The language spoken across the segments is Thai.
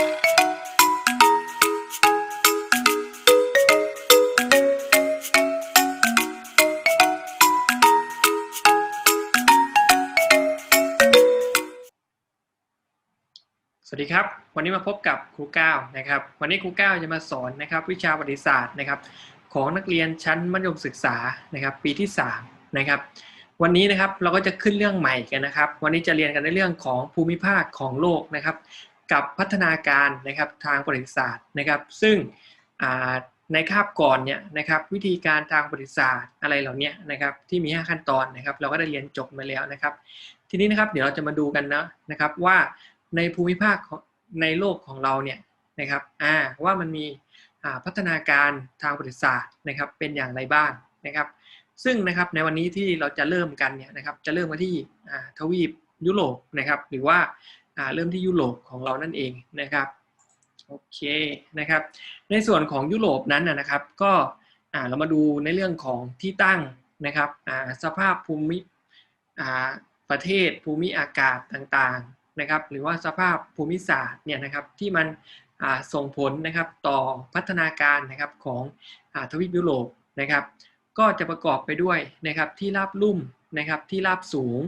สวัสดีครับ วันนี้มาพบกับครูก้าวนะครับ วันนี้ครูก้าวจะมาสอนนะครับวิชาประวัติศาสตร์นะครับของนักเรียนชั้นมัธยมศึกษานะครับปีที่3นะครับวันนี้นะครับเราก็จะขึ้นเรื่องใหม่กันนะครับ วันนี้จะเรียนกันในเรื่องของภูมิภาคของโลกนะครับ กับพัฒนาการนะครับทางประวัติศาสตร์นะครับ ซึ่งในคาบก่อนเนี่ยนะครับวิธีการทางประวัติศาสตร์อะไรเหล่านี้นะครับที่มี 5 ขั้นตอนนะครับ เราก็ได้เรียนจบมาแล้วนะครับ ทีนี้นะครับเดี๋ยวเราจะมาดูกันนะนะครับว่าในภูมิภาคในโลกของเราเนี่ยนะครับอ่าว่ามันมีพัฒนาการทางประวัติศาสตร์นะครับเป็นอย่างไรบ้างนะครับ ซึ่งนะครับในวันนี้ที่เราจะเริ่มกันเนี่ยนะครับจะเริ่มมาที่ทวีปยุโรปนะครับ หรือว่า เริ่มที่ยุโรปของเรานั่นเองนะครับโอเคนะครับในส่วนของยุโรปนั้นนะครับก็เรามาดูในเรื่องของที่ตั้งนะครับสภาพภูมิประเทศภูมิอากาศต่างๆนะครับหรือว่าสภาพภูมิศาสตร์เนี่ยนะครับที่มันส่งผลนะครับต่อพัฒนาการนะครับของอทวีปยุโรปนะครับ ก็จะประกอบไปด้วยนะครับที่ราบลุ่มนะครับที่ราบสูง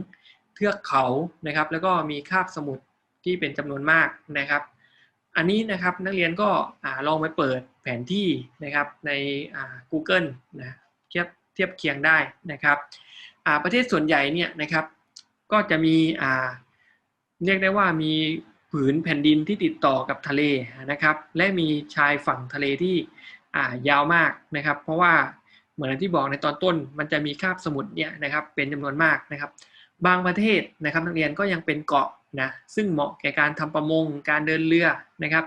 เทือกเขานะครับแล้วก็มีคาบสมุทร ที่เป็นจำนวนมากนะครับ อันนี้นะครับนักเรียนก็ลองไปเปิดแผนที่นะครับใน Google นะเทียบเทียบเคียงได้นะครับประเทศส่วนใหญ่เนี่ยนะครับก็จะมีเรียกได้ว่ามีผืนแผ่นดินที่ติดต่อกับทะเลนะครับ และมีชายฝั่งทะเลที่ยาวมากนะครับ เพราะว่าเหมือนที่บอกในตอนต้น มันจะมีคาบสมุทรเนี่ยนะครับเป็นจำนวนมากนะครับ บางประเทศนะครับนักเรียนก็ยังเป็นเกาะ นะซึ่งเหมาะแก่การทำประมงการเดินเรือนะครับ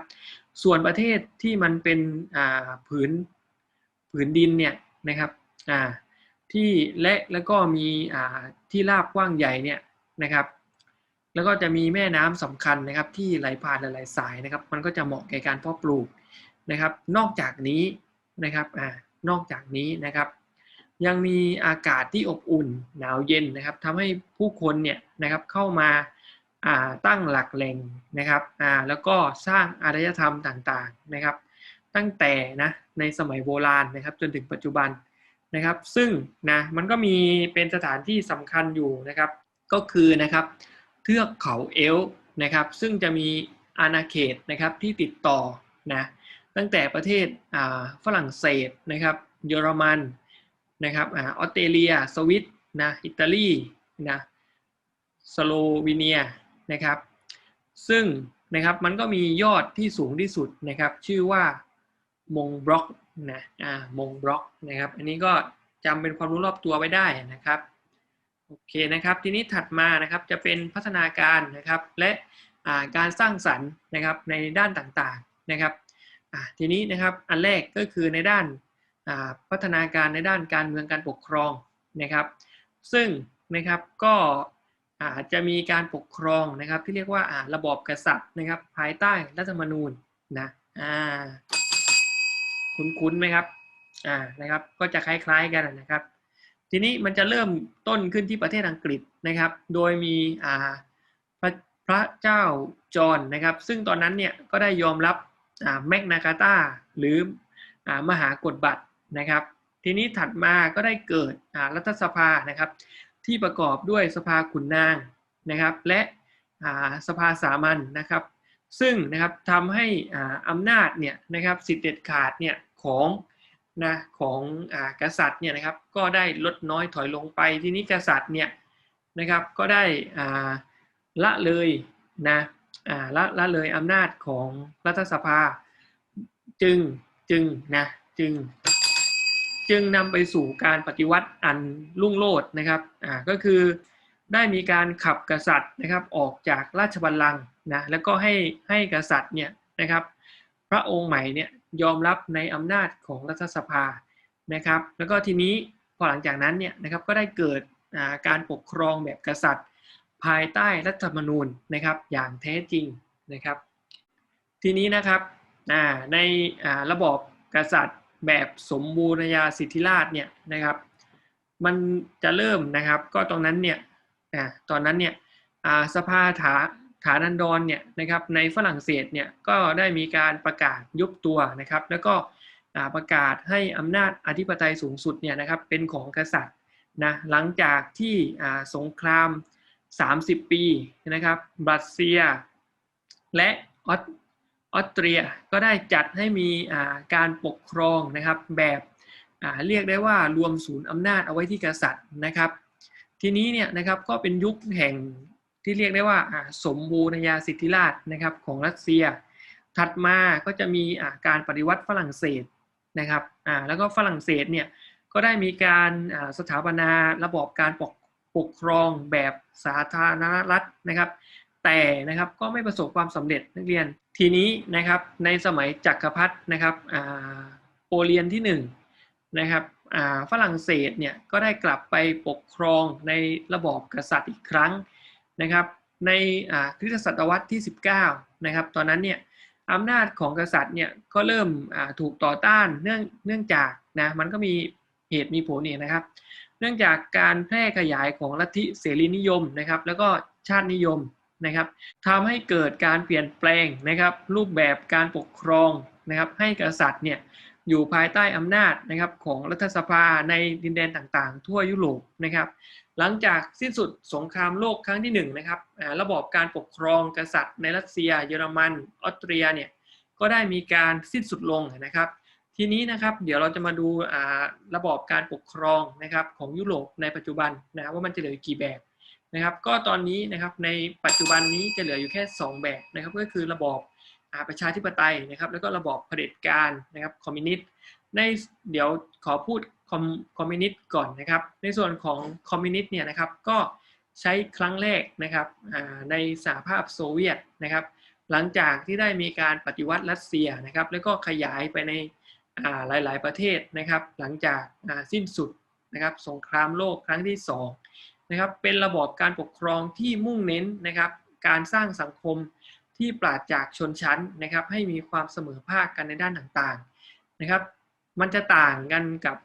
ส่วนประเทศที่มันเป็นผืนผืนดินเนี่ยนะครับที่และแล้วก็มีที่ราบกว้างใหญ่เนี่ยนะครับ แล้วก็จะมีแม่น้ำสำคัญนะครับที่ไหลผ่านหลายๆสายนะครับ มันก็จะเหมาะแก่การเพาะปลูกนะครับ นอกจากนี้นะครับอ่านอกจากนี้นะครับยังมีอากาศที่อบอุ่นหนาวเย็นนะครับทำให้ผู้คนเนี่ยนะครับเข้ามา ตั้งหลักแหล่งนะครับแล้วก็สร้างอารยธรรมต่างๆนะครับ ตั้งแต่นะในสมัยโบราณนะครับจนถึงปัจจุบันนะครับ ซึ่งนะมันก็มีเป็นสถานที่สำคัญอยู่นะครับ ก็คือนะครับเทือกเขาเอลนะครับ ซึ่งจะมีอาณาเขตนะครับที่ติดต่อนะตั้งแต่ประเทศฝรั่งเศสนะครับ เยอรมันนะครับออสเตรเลีย สวิตนะอิตาลีนะสโลวีเนีย นะครับ ซึ่งนะครับมันก็มียอดที่สูงที่สุดนะครับ ชื่อว่ามงบล็อกนะอ่ามงบล็อกนะครับ อันนี้ก็จำเป็นความรู้รอบตัวไว้ได้นะครับโอเคนะครับ ทีนี้ถัดมานะครับจะเป็นพัฒนาการนะครับและอ่าการสร้างสรรค์นะครับในด้านต่างๆนะครับอ่าทีนี้นะครับอันแรกก็คือในด้านอ่าพัฒนาการในด้านการเมืองการปกครองนะครับ ซึ่งนะครับก็ อาจจะมีการปกครองนะครับ ที่เรียกว่าระบอบกษัตริย์นะครับ ภายใต้รัฐธรรมนูญนะอ่าคุ้นๆไหมครับอ่านะครับ ก็จะคล้ายๆกันนะครับ ทีนี้มันจะเริ่มต้นขึ้นที่ประเทศอังกฤษนะครับ โดยมีอ่าพระพระเจ้าจอห์นนะครับ ซึ่งตอนนั้นเนี่ยก็ได้ยอมรับอ่าแมกนาคาตาหรืออ่ามหากฎบัตรนะครับ ทีนี้ถัดมาก็ได้เกิดอ่ารัฐสภานะครับ ที่ประกอบด้วยสภาขุนนางนะครับ และสภาสามัญนะครับ ซึ่งนะครับทำให้อำนาจเนี่ยนะครับสิทธิเด็ดขาดเนี่ยของนะของอกษัตริย์เนี่ยนะครับก็ได้ลดน้อยถอยลงไปทีนี้กษัตริย์เนี่ยนะครับก็ได้ละเลยนะละละเลยอำนาจของรัฐสภาจึงจึงนะจึง จึงนำไปสู่การปฏิวัติอันรุ่งโรจน์นะครับอ่าก็คือได้มีการขับกษัตริย์นะครับออกจากราชบัลลังก์นะแล้วก็ให้ให้กษัตริย์เนี่ยนะครับ พระองค์ใหม่เนี่ยยอมรับในอำนาจของรัฐสภานะครับ แล้วก็ทีนี้พอหลังจากนั้นเนี่ยนะครับก็ได้เกิดอ่าการปกครองแบบกษัตริย์ ภายใต้รัฐธรรมนูญนะครับอย่างแท้จริงนะครับ ทีนี้นะครับอ่าในอ่าระบอบกษัตริย์ แบบสมบูรณาญาสิทธิราชเนี่ยนะครับ มันจะเริ่มนะครับก็ตรงนั้นเนี่ยอ่าตอนนั้นเนี่ยสภาฐาฐานันดรเนี่ยนะครับในฝรั่งเศสเนี่ยก็ได้มีการประกาศยุบตัวนะครับ แล้วก็ประกาศให้อำนาจอธิปไตยสูงสุดเนี่ยนะครับเป็นของกษัตริย์นะหลังจากที่สงคราม 30 ปีนะครับรัสเซีย และออส ออสเตรียก็ได้จัดให้มีการปกครองนะครับแบบเรียกได้ว่ารวมศูนย์อำนาจเอาไว้ที่กษัตริย์นะครับ ทีนี้เนี่ยนะครับก็เป็นยุคแห่งที่เรียกได้ว่าสมบูรณาญาสิทธิราชนะครับของรัสเซีย ถัดมาก็จะมีการปฏิวัติฝรั่งเศสนะครับแล้วก็ฝรั่งเศสเนี่ยก็ได้มีการสถาปนาระบอบการปกปกครองแบบสาธารณรัฐนะครับ แต่นะครับก็ไม่ประสบความสำเร็จนักเรียน ทีนี้นะครับในสมัยจักรพรรดินะครับโปเลียนที่หนึ่งนะครับฝรั่งเศสเนี่ยก็ได้กลับไปปกครองในระบอบกษัตริย์อีกครั้งนะครับในคริสตศตวรรษที่ 19นะครับตอนนั้นเนี่ยอำนาจของกษัตริย์เนี่ยก็เริ่มถูกต่อต้านเนื่องเนื่องจากนะมันก็มีเหตุมีผลเนี่ยนะครับ เนื่องจากการแพร่ขยายของลัทธิเสรีนิยมนะครับ แล้วก็ชาตินิยม นะครับทำให้เกิดการเปลี่ยนแปลงนะครับ รูปแบบการปกครองนะครับ ให้กษัตริย์เนี่ยอยู่ภายใต้อำนาจนะครับของรัฐสภาในดินแดนต่างๆ ทั่วยุโรปนะครับ หลังจากสิ้นสุดสงครามโลกครั้งที่หนึ่งนะครับระบอบการปกครองกษัตริย์ในรัสเซีย เยอรมันออสเตรียเนี่ยก็ได้มีการสิ้นสุดลงนะครับ ทีนี้นะครับเดี๋ยวเราจะมาดูอ่าระบอบการปกครองนะครับของยุโรปในปัจจุบันนะว่ามันจะเหลือกี่แบบ นะครับ ก็ตอนนี้นะครับในปัจจุบันนี้จะเหลืออยู่แค่ 2 แบบนะครับ ก็คือระบอบประชาธิปไตยนะครับ แล้วก็ระบอบเผด็จการนะครับคอมมิวนิสต์ในเดี๋ยวขอพูดคอมคอมมิวนิสต์ก่อนนะครับ ในส่วนของคอมมิวนิสต์เนี่ยนะครับก็ใช้ครั้งแรกนะครับในสหภาพโซเวียตนะครับ หลังจากที่ได้มีการปฏิวัติรัสเซียนะครับ แล้วก็ขยายไปในอ่าหลาย ๆ ประเทศนะครับ หลังจากสิ้นสุดนะครับ สงครามโลกครั้งที่ 2 นะครับเป็นระบอบการปกครองที่มุ่งเน้นนะครับการสร้างสังคมที่ปราศจากชนชั้นนะครับให้มีความเสมอภาคกันในด้านต่างๆนะครับ มันจะต่างกันกับ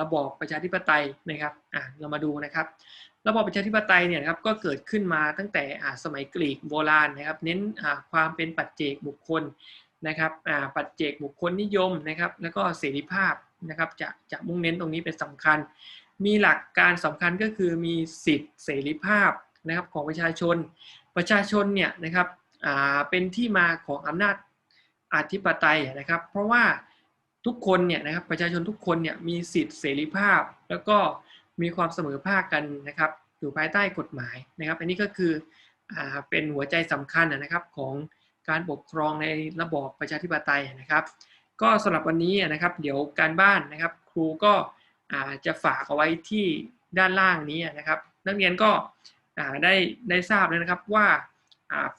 ระบอบประชาธิปไตยนะครับอ่าเรามาดูนะครับ ระบอบประชาธิปไตยเนี่ยครับก็เกิดขึ้นมาตั้งแต่สมัยกรีกโบราณนะครับ เน้นความเป็นปัจเจกบุคคลนะครับปัจเจกบุคคลนิยมนะครับ แล้วก็เสรีภาพนะครับจะจะมุ่งเน้นตรงนี้เป็นสำคัญ มีหลักการสำคัญก็คือมีสิทธิเสรีภาพนะครับของประชาชน ประชาชนเนี่ยนะครับเป็นที่มาของอำนาจอธิปไตยนะครับ เพราะว่าทุกคนเนี่ยนะครับประชาชนทุกคนเนี่ยมีสิทธิเสรีภาพ แล้วก็มีความเสมอภาคกันนะครับอยู่ภายใต้กฎหมายนะครับ อันนี้ก็คืออเป็นหัวใจสำคัญนะครับของการปกครองในระบอบประชาธิปไตยนะครับ ก็สำหรับวันนี้นะครับ เดี๋ยวการบ้านนะครับ ครูก็ จะฝากเอาไว้ที่ด้านล่างนี้นะครับ นักเรียนก็ได้ได้ทราบแล้วนะครับว่า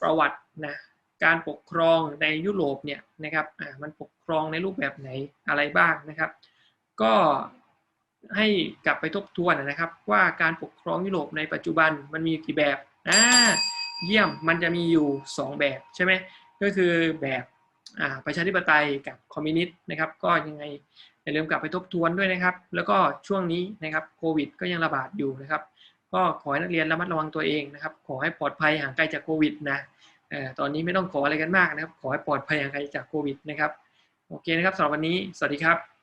ประวัตินะการปกครองในยุโรปเนี่ยนะครับมันปกครองในรูปแบบไหนอะไรบ้างนะครับ ก็ให้กลับไปทบทวนนะครับว่าการปกครองยุโรปในปัจจุบันมันมีกี่แบบอ่าเยี่ยมมันจะมีอยู่ 2 แบบใช่ไหมก็คือแบบประชาธิปไตยกับคอมมิวนิสต์นะครับ ก็ยังไงอย่าลืมกลับไปทบทวนด้วยนะครับ แล้วก็ช่วงนี้นะครับโควิด ก็ยังระบาดอยู่นะครับ ก็ขอให้นักเรียนระมัดระวังตัวเองนะครับ ขอให้ปลอดภัยห่างไกลจากโควิดนะตอนนี้ไม่ต้องขออะไรกันมากนะครับ ขอให้ปลอดภัยห่างไกลจากโควิดนะครับ โอเคนะครับสำหรับวันนี้ สวัสดีครับ